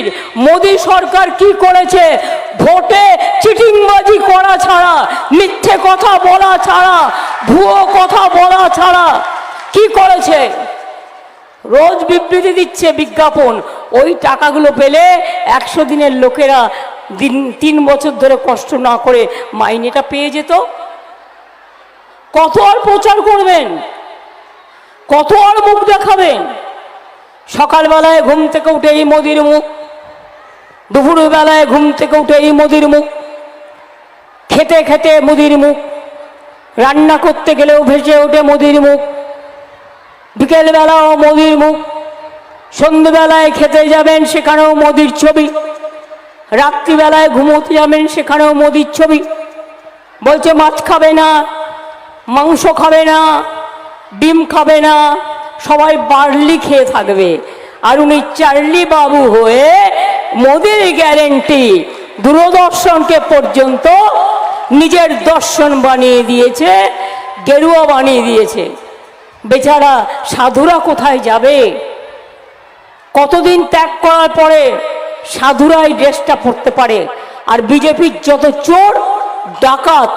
বিজেপির মোদী সরকার কি করেছে? ভোটে চিটিংবাজি করা ছাড়া, মিথ্যে কথা বলা ছাড়া, ভুয়ো কথা বলা ছাড়া কি করেছে? রোজ বিবৃতি দিচ্ছে বিজ্ঞাপন। ওই টাকাগুলো পেলে একশো দিনের লোকেরা দিন, তিন বছর ধরে কষ্ট না করে মাইনেটা পেয়ে যেত। কত আর প্রচার করবেন? কত আর মুখ দেখাবেন? সকালবেলায় ঘুম থেকে উঠে এই মোদির মুখ দুপুরবেলায় ঘুম থেকে উঠে এই মোদির মুখ, খেতে খেতে মুদির মুখ, রান্না করতে গেলেও ভেসে ওঠে মোদির মুখ, বিকেলবেলাও মোদির মুখ, সন্ধ্যেবেলায় খেতে যাবেন সেখানেও মোদির ছবি, রাত্রিবেলায় ঘুমোতে যাবেন সেখানেও মোদির ছবি। বলছে, মাছ খাবে না, মাংস খাবে না, ডিম খাবে না, সবাই বার্লি খেয়ে থাকবে। আর উনি চার্লি বাবু হয়ে মোদির গ্যারেন্টি দূরদর্শনকে পর্যন্ত নিজের দর্শন বানিয়ে দিয়েছে, গেরুয়া বানিয়ে দিয়েছে। বেচারা সাধুরা কোথায় যাবে? কতদিন ত্যাগ করার পরে সাধুরাই ড্রেসটা পরতে পারে? আর বিজেপির যত চোর, ডাকাত,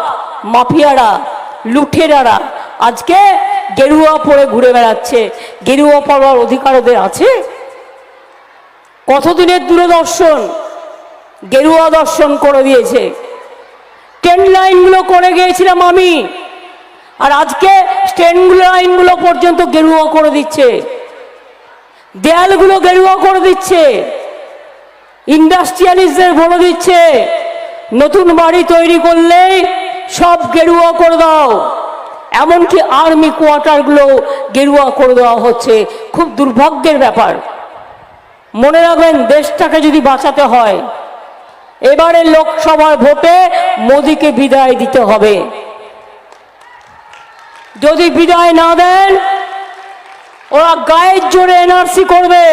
মাফিয়ারা, লুঠেরারা আজকে গেরুয়া পরে ঘুরে বেড়াচ্ছে। গেরুয়া পড়ার অধিকার ওদের আছে? কতদিনের দূরদর্শন? গেরুয়া দর্শন করে দিয়েছে। ট্রেন লাইনগুলো করে গিয়েছিলাম আমি। আর আজকে ট্রেনগুলো লাইনগুলো পর্যন্ত গেরুয়া করে দিচ্ছে। দেয়ালগুলো গেরুয়া করে দিচ্ছে। ইন্ডাস্ট্রিয়ালিস্টদের বলে দিচ্ছে। নতুন বাড়ি তৈরি করলেই সব গেরুয়া করে দাও। এমনকি আর্মি কোয়ার্টারগুলো গেরুয়া করে দেওয়া হচ্ছে। খুব দুর্ভাগ্যের ব্যাপার। মনে রাখবেন, দেশটাকে যদি বাঁচাতে হয়, এবারে লোকসভার ভোটে মোদিকে বিদায় দিতে হবে। যদি বিদায় না দেন, ওরা গায়ের জোরে এনআরসি করবে।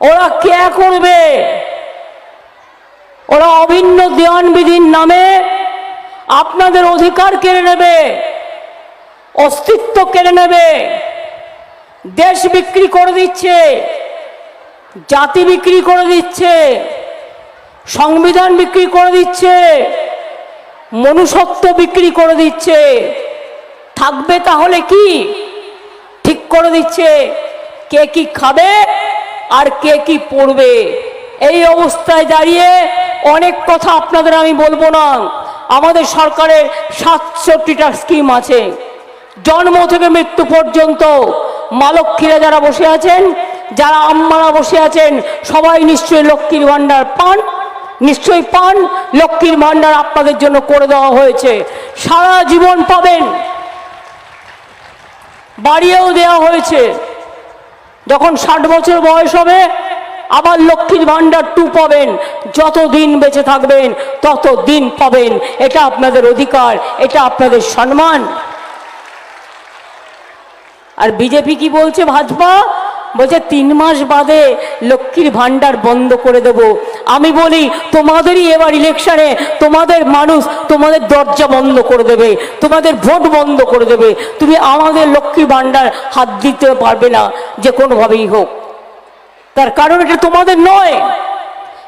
ওরা কে করবে? ওরা অভিন্ন দেওয়ান বিধির নামে আপনাদের অধিকার কেড়ে নেবে, অস্তিত্ব কেড়ে নেবে, দেশ বিক্রি করে দিচ্ছে। জাতি বিক্রি করে দিচ্ছে, সংবিধান বিক্রি করে দিচ্ছে, মনুষ্যত্ব বিক্রি করে দিচ্ছে, থাকবে তাহলে কি? ঠিক করে দিচ্ছে, কে কি খাবে আর কে কি পড়বে। এই অবস্থায় দাঁড়িয়ে অনেক কথা আপনাদের আমি বলব না। আমাদের সরকারের সাতষট্টিটা স্কিম আছে। জন্ম থেকে মৃত্যু পর্যন্ত মালক্ষীরা যারা বসে আছেন যারা আম্মারা বসে আছেন, সবাই নিশ্চয়ই লক্ষ্মীর ভাণ্ডার পান। নিশ্চয়ই পান। লক্ষ্মীর ভাণ্ডার আপনাদের জন্য করে দেওয়া হয়েছে। সারা জীবন পাবেন। বাড়িয়েও দেওয়া হয়েছে। যখন ষাট বছর বয়স হবে, আবার লক্ষ্মীর ভাণ্ডার টু পাবেন। যত দিন বেঁচে থাকবেন, তত দিন পাবেন। এটা আপনাদের অধিকার, এটা আপনাদের সম্মান। আর বিজেপি কি বলছে, ভাজপা? বলছে, তিন মাস বাদে লক্ষ্মীর ভাণ্ডার বন্ধ করে দেব। আমি বলি, তোমাদেরই এবার ইলেকশনে তোমাদের মানুষ তোমাদের দরজা বন্ধ করে দেবে, তোমাদের ভোট বন্ধ করে দেবে। তুমি আমাদের লক্ষ্মীর ভাণ্ডার হাত দিতে পারবে না, যে কোনোভাবেই হোক। তার কারণ এটা তোমাদের নয়,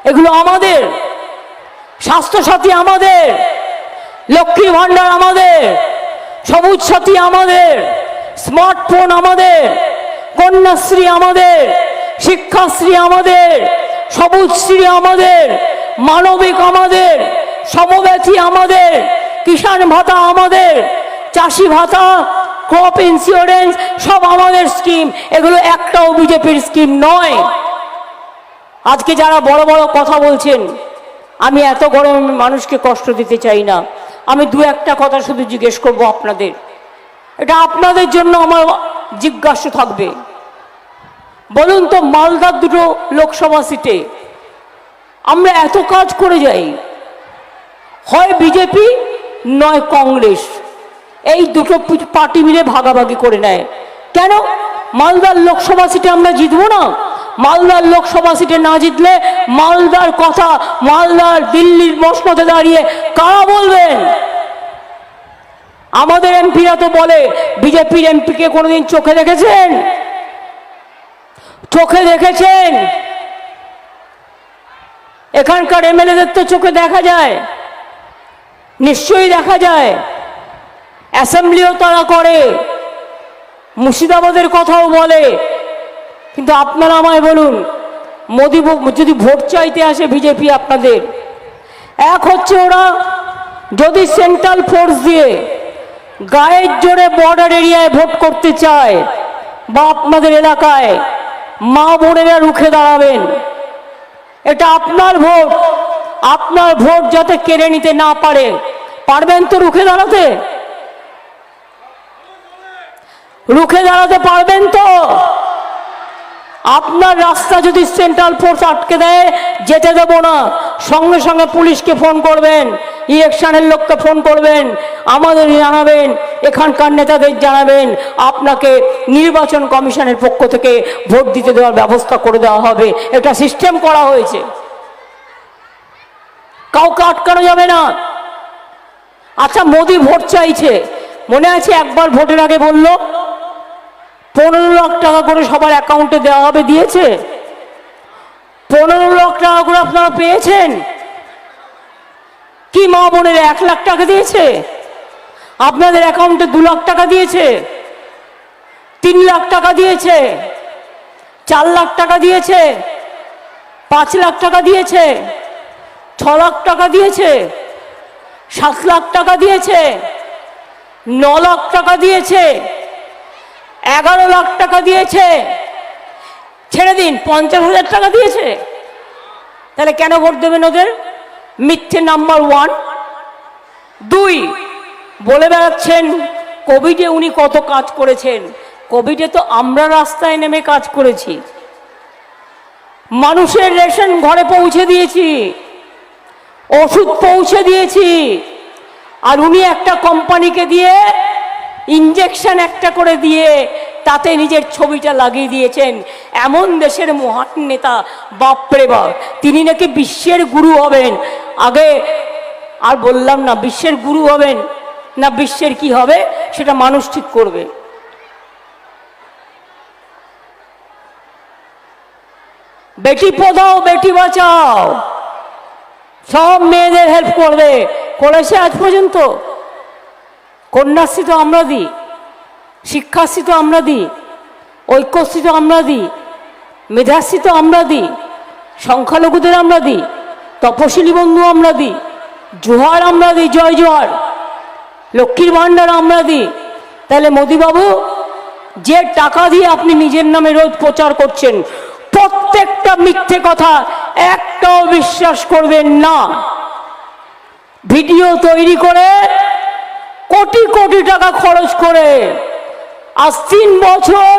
এগুলো আমাদের। স্বাস্থ্যসাথী আমাদের, লক্ষ্মীর ভাণ্ডার আমাদের, সবুজ সাথী আমাদের, স্মার্টফোন আমাদের। কন্যাশ্রী আমাদের, শিক্ষাশ্রী আমাদের, সবুজশ্রী আমাদের, মানবিক আমাদের, সমব্যথী আমাদের, কিষাণ ভাতা আমাদের, চাষি ভাতা ক্রপ ইন্স্যুরেন্স সব আমাদের স্কিম এগুলো একটাও বিজেপির স্কিম নয়। আজকে যারা বড় বড় কথা বলছেন, আমি এত গরম মানুষকে কষ্ট দিতে চাই না। আমি দু একটা কথা শুধু জিজ্ঞেস করব আপনাদের। এটা আপনাদের জন্য আমার জিজ্ঞাসা থাকবে। বলুন তো, মালদার দুটো লোকসভা সিটে আমরা এত কাজ করে যাই, হয় বিজেপি নয় কংগ্রেস। এই দুটো পার্টি মিলে ভাগাভাগি করে নেয়। কেন? মালদার লোকসভা সিটে আমরা জিতবো না? মালদার লোকসভা সিটে না জিতলে মালদার কথা, মালদার দিল্লির মসনদে দাঁড়িয়ে কারা বলবেন? আমাদের এমপিরা তো বলে, বিজেপির এমপিকে কোনোদিন চোখে দেখেছেন? চোখে দেখেছেন? এখানকার এমএলএদের তো চোখে দেখা যায়। নিশ্চয়ই দেখা যায়। অ্যাসেম্বলিও তারা করে। মুর্শিদাবাদের কথাও বলে। কিন্তু আপনারা আমায় বলুন, মোদি যদি ভোট চাইতে আসে বিজেপি আপনাদের, এক হচ্ছে ওরা যদি সেন্ট্রাল ফোর্স দিয়ে গায়ের জোরে বর্ডার এরিয়ায় ভোট করতে চায়। বা আপনাদের এলাকায় মা বোনেরা রুখে দাঁড়াবেন। এটা আপনার ভোট আপনার ভোট যাতে কেড়ে নিতে না পারে। পারবেন তো রুখে দাঁড়াতে? রুখে দাঁড়াতে পারবেন তো? আপনার রাস্তা যদি সেন্ট্রাল ফোর্স আটকে দেয়, যেতে দেবো না। সঙ্গে সঙ্গে পুলিশকে ফোন করবেন। ইলেকশনের লোককে ফোন করবেন। আমাদের জানাবেন, এখানকার নেতাদের জানাবেন, আপনাকে নির্বাচন কমিশনের পক্ষ থেকে ভোট দিতে দেওয়ার ব্যবস্থা করে দেওয়া হবে। এটা সিস্টেম করা হয়েছে। কাউকে আটকানো যাবে না। আচ্ছা মোদি ভোট চাইছে। মনে আছে একবার ভোটের আগে বলল, পনেরো লাখ টাকা করে সবার অ্যাকাউন্টে দেওয়া হবে, দিয়েছে? পনেরো লাখ টাকা করে আপনারা পেয়েছেন? কি মা বোনের এক লাখ টাকা দিয়েছে? আপনাদের অ্যাকাউন্টে দু লাখ টাকা দিয়েছে, তিন লাখ টাকা দিয়েছে, চার লাখ টাকা দিয়েছে, পাঁচ লাখ টাকা দিয়েছে, ছ লাখ টাকা দিয়েছে, সাত লাখ টাকা দিয়েছে, ন লাখ টাকা দিয়েছে, এগারো লাখ টাকা দিয়েছে, ছেড়ে দিন, পঞ্চাশ হাজার টাকা দিয়েছে। তাহলে কেন ভোট দেবেন ওদের? মিথ্যে নাম্বার ওয়ান। দুই বলে বেড়াচ্ছেন, কোভিডে উনি কত কাজ করেছেন? কোভিডে তো আমরা রাস্তায় নেমে কাজ করেছি। মানুষের রেশন ঘরে পৌঁছে দিয়েছি। ওষুধ পৌঁছে দিয়েছি। আর উনি একটা কোম্পানিকে দিয়ে ইঞ্জেকশন একটা করে দিয়ে তাতে নিজের ছবিটা লাগিয়ে দিয়েছেন। এমন দেশের মহান নেতা, বাপরে বাপ, তিনি নাকি বিশ্বের গুরু হবেন। আগে আর বললাম না, বিশ্বের গুরু হবেন। না বিশ্বের কি হবে, সেটা মানুষ ঠিক করবে। বেটি পদাও, বেটি বাঁচাও। সব মেয়েদের হেল্প করবে। করেছে আজ পর্যন্ত কন্যাশ্রী তো আমরা দিই, শিক্ষাশ্রী তো আমরা দিই, ঐক্যশ্রী তো আমরা দিই, মেধাশ্রী তো আমরা দিই, সংখ্যালঘুদের আমরা দিই, তপশিলি বন্ধু আমরা দিই, জোহার আমরা দিই, জয় জোহার। লক্ষ্মীর ভাণ্ডার আমরা দিই। তাহলে মোদিবাবু, যে টাকা দিয়ে আপনি নিজের নামে রোজ প্রচার করছেন, প্রত্যেকটা মিথ্যে কথা একটাও বিশ্বাস করবেন না। ভিডিও তৈরি করে কোটি কোটি টাকা খরচ করে আজ তিন বছর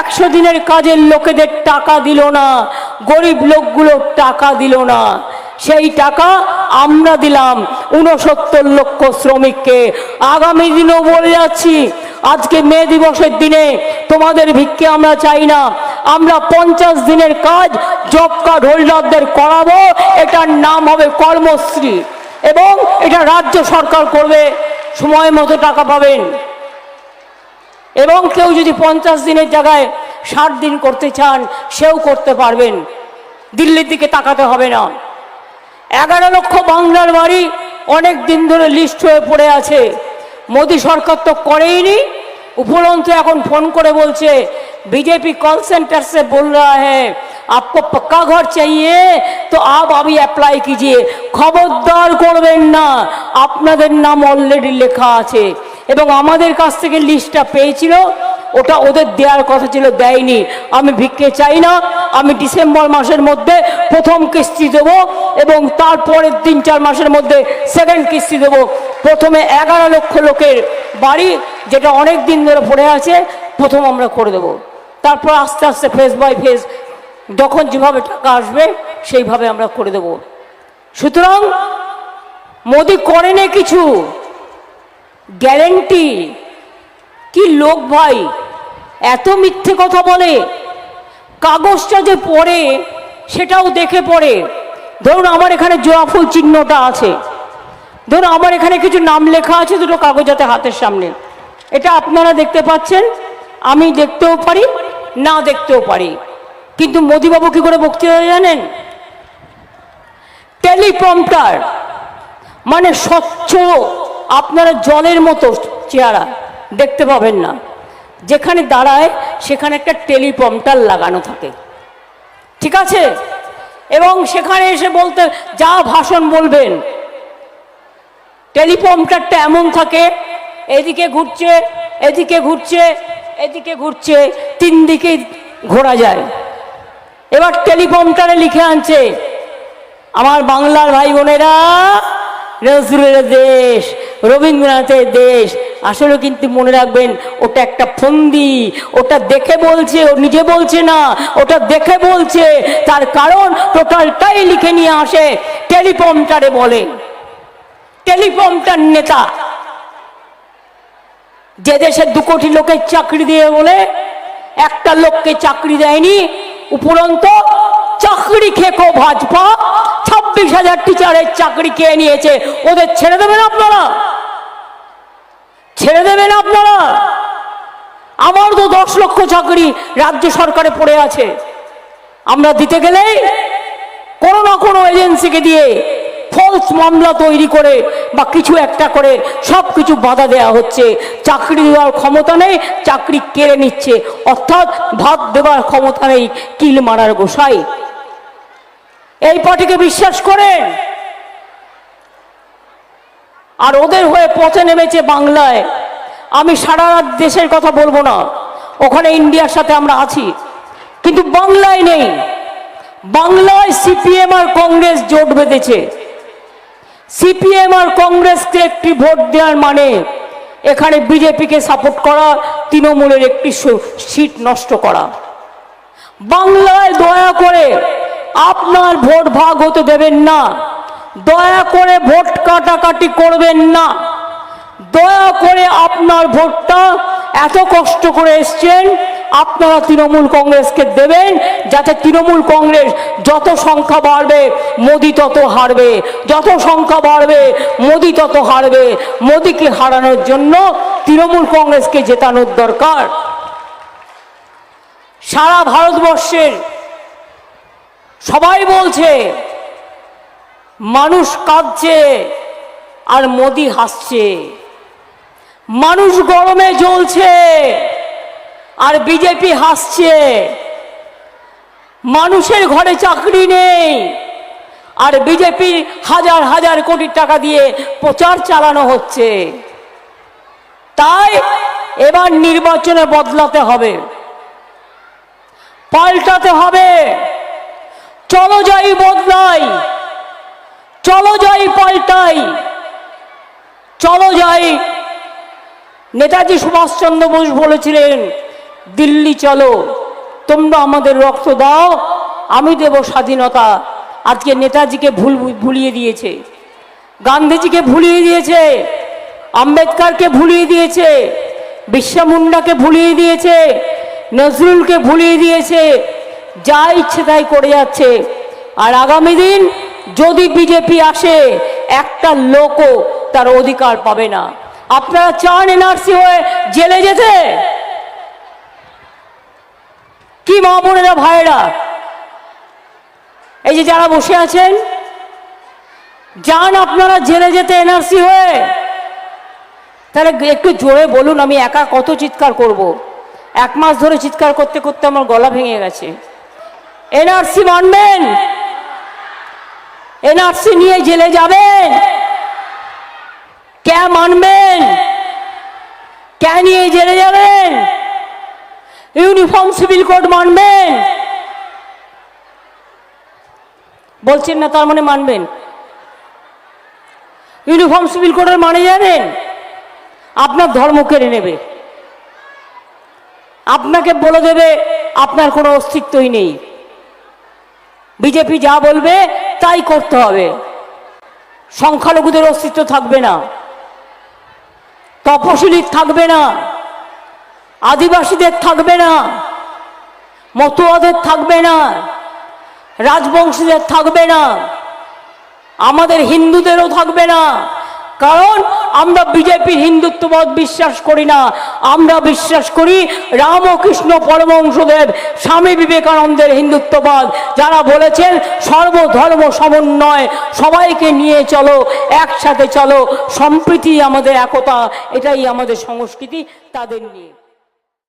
একশো দিনের কাজের লোকেদের টাকা দিল না, গরিব লোকগুলো টাকা দিল না। সেই টাকা আমরা দিলাম। উনসত্তর লক্ষ শ্রমিককে আগামী দিনও বলে যাচ্ছি, আজকে মে দিবসের দিনে তোমাদের ভিক্ষে আমরা চাই না। আমরা পঞ্চাশ দিনের কাজ জব কার্ড হোল্ডারদের করাবো, এটার নাম হবে কর্মশ্রী। এবং এটা রাজ্য সরকার করবে, সময় মতো টাকা পাবেন। এবং কেউ যদি পঞ্চাশ দিনের জায়গায় ষাট দিন করতে চান, সেও করতে পারবেন। দিল্লির দিকে তাকাতে হবে না। এগারো লক্ষ বাংলার বাড়ি অনেক দিন ধরে লিস্ট হয়ে পড়ে আছে মোদি সরকার তো করেইনি উপরন্তু এখন ফোন করে বলছে बीजेपी कॉल सेंटर से बोल रहा है आपको पक्का घर चाहिए তো আপ अभी অ্যাপ্লাই कीजिए খবরদার করবেন না আপনাদের নাম অলরেডি লেখা আছে এবং আমাদের কাছ থেকে লিস্টটা পেয়েছিল ওটা ওদের দেওয়ার কথা ছিল, দেয়নি। আমি ভিক্ষে চাই না, আমি ডিসেম্বর মাসের মধ্যে প্রথম কিস্তি দেবো এবং তারপরের তিন, চার মাসের মধ্যে সেকেন্ড কিস্তি দেবো। প্রথমে এগারো লক্ষ লোকের বাড়ি, যেটা অনেক দিন ধরে পড়ে আছে, প্রথম আমরা করে দেবো। তারপর আস্তে আস্তে ফেস বাই ফেস যখন যেভাবে টাকা আসবে, সেইভাবে আমরা করে দেব। সুতরাং, মোদি করেনি কিছু গ্যারেন্টি কি লোক ভাই? এত মিথ্যে কথা বলে, কাগজটা যে পড়ে সেটাও দেখে পড়ে। ধরুন আমার এখানে জোয়াফুল চিহ্নটা আছে। ধরুন আমার এখানে কিছু নাম লেখা আছে দুটো কাগজাতে হাতের সামনে। এটা আপনারা দেখতে পাচ্ছেন, আমি দেখতেও পারি, না দেখতেও পারি। কিন্তু মোদিবাবু কি করে বক্তৃতা জানেন? টেলিপ্রম্পটার মানে স্বচ্ছ, আপনারা জলের মতো চেহারা, দেখতে পাবেন না। যেখানে দাঁড়ায়, সেখানে একটা টেলিপ্রম্পটার লাগানো থাকে। ঠিক আছে? এবং সেখানে এসে বলতে, যা ভাষণ বলবেন। টেলিপ্রম্পটারটা এমন থাকে, এদিকে ঘুরছে এদিকে ঘুরছে এদিকে ঘুরছে, তিন দিকে ঘোরা যায়। এবার টেলিপ্রম্পটারে লিখে আনছে, আমার বাংলার ভাই বোনেরা নজরুলের দেশ রবীন্দ্রনাথের দেশ আসলে কিন্তু মনে রাখবেন, ওটা একটা ফন্দি, ওটা দেখে বলছে, ও নিজে বলছে না, ওটা দেখে বলছে, তার কারণ টোটালটাই লিখে নিয়ে আসে, টেলিপ্রম্পটারে বলে। টেলিপ্রম্পটার নেতা। যে দেশে দু কোটি লোকের চাকরি দিয়ে বলে, একটা লোককে চাকরি দেয়নি, উপরন্ত চাকরি খেকো ভাজপা ছাব্বিশ হাজার টিচারের চাকরি খেয়ে নিয়েছে? ওদের ছেড়ে দেবেন আপনারা? ছেড়ে দেবেন আপনারা? আমার তো দশ লক্ষ চাকরি রাজ্য সরকারে পড়ে আছে। আমরা দিতে গেলেই কোনো না কোনো এজেন্সিকে দিয়ে ফলস মামলা তৈরি করে বা কিছু একটা করে সব কিছু বাধা দেওয়া হচ্ছে। চাকরি দেওয়ার ক্ষমতা নেই, চাকরি কেড়ে নিচ্ছে। অর্থাৎ ভাত দেওয়ার ক্ষমতা নেই, কিল মারার গোসাই। এই পার্টিকে বিশ্বাস করেন আর ওদের হয়ে পথে নেমেছে বাংলায়। আমি সারা দেশের কথা বলব না। ওখানে ইন্ডিয়ার সাথে আমরা আছি। কিন্তু বাংলায় নেই। বাংলায় সিপিএম আর কংগ্রেস জোট বেঁধেছে। সিপিএম আর কংগ্রেসকে একটি ভোট দেওয়ার মানে এখানে বিজেপিকে সাপোর্ট করা, তৃণমূলের একটি সিট নষ্ট করা। বাংলায় দয়া করে আপনার ভোট ভাগ হতে দেবেন না। দয়া করে ভোট কাটাকাটি করবেন না। দয়া করে আপনার ভোটটা এত কষ্ট করে এসছেন, আপনারা তৃণমূল কংগ্রেসকে দেবেন, যাতে তৃণমূল কংগ্রেস যত সংখ্যা বাড়বে, মোদি তত হারবে। যত সংখ্যা বাড়বে, মোদি তত হারবে। মোদিকে হারানোর জন্য তৃণমূল কংগ্রেসকে জেতানোর দরকার। সারা ভারতবর্ষের সবাই বলছে, মানুষ কাঁদছে আর মোদি হাসছে। মানুষ গরমে জ্বলছে আর বিজেপি হাসছে। মানুষের ঘরে চাকরি নেই আর বিজেপি হাজার হাজার কোটি টাকা দিয়ে প্রচার চালানো হচ্ছে। তাই এবার নির্বাচনে বদলাতে হবে, পাল্টাতে হবে। চলো যাই বদলাই চলো যাই পাল্টাই চলো যাই। নেতাজি সুভাষচন্দ্র বোস বলেছিলেন, দিল্লি চলো, তোমরা আমাদের রক্ত দাও, আমি দেব স্বাধীনতা। আজকে নেতাজিকে ভুল ভুলিয়ে দিয়েছে, গান্ধীজিকে ভুলিয়ে দিয়েছে, আম্বেদকারকে ভুলিয়ে দিয়েছে বিরসা মুন্ডাকে ভুলিয়ে দিয়েছে, নজরুলকে ভুলিয়ে দিয়েছে যা ইচ্ছে তাই করে যাচ্ছে। আর আগামী দিন যদি বিজেপি আসে, একটা লোকও তার অধিকার পাবে না। আপনারা চান এনআরসি হয়ে জেলে যেতে? কি মা বোনেরা ভাইরা এই যে যারা বসে আছেন, যান আপনারা জেলে যেতে এনআরসি হয়ে। তাহলে একটু জোরে বলুন, আমি একা কত চিৎকার করব। এক মাস ধরে চিৎকার করতে করতে আমার গলা ভেঙে গেছে। এনআরসি মানবেন। এনআরসি নিয়ে জেলে যাবেন। কে মানবেন? কে নিয়ে জেলে যাবেন? ইউনিফর্ম সিভিল কোড মানবেন? বলছেন না তার মানে মানবেন। ইউনিফর্ম সিভিল কোডের মানে জানেন? আপনার ধর্ম কেড়ে নেবে। আপনাকে বলে দেবে, আপনার কোনো অস্তিত্বই নেই। বিজেপি যা বলবে, তাই করতে হবে। সংখ্যালঘুদের অস্তিত্ব থাকবে না। তপশিলির থাকবে না। আদিবাসীদের থাকবে না। মতুয়াদের থাকবে না। রাজবংশীদের থাকবে না। আমাদের হিন্দুদেরও থাকবে না। কারণ আমরা বিজেপির হিন্দুত্ববাদ বিশ্বাস করি না। আমরা বিশ্বাস করি রামকৃষ্ণ পরমংশদেব স্বামী বিবেকানন্দের হিন্দুত্ববাদ। যারা বলেছেন সর্বধর্ম সমন্বয়, সবাইকে নিয়ে চলো, একসাথে চলো, সম্প্রীতি আমাদের একতা, এটাই আমাদের সংস্কৃতি, তাদের নিয়ে।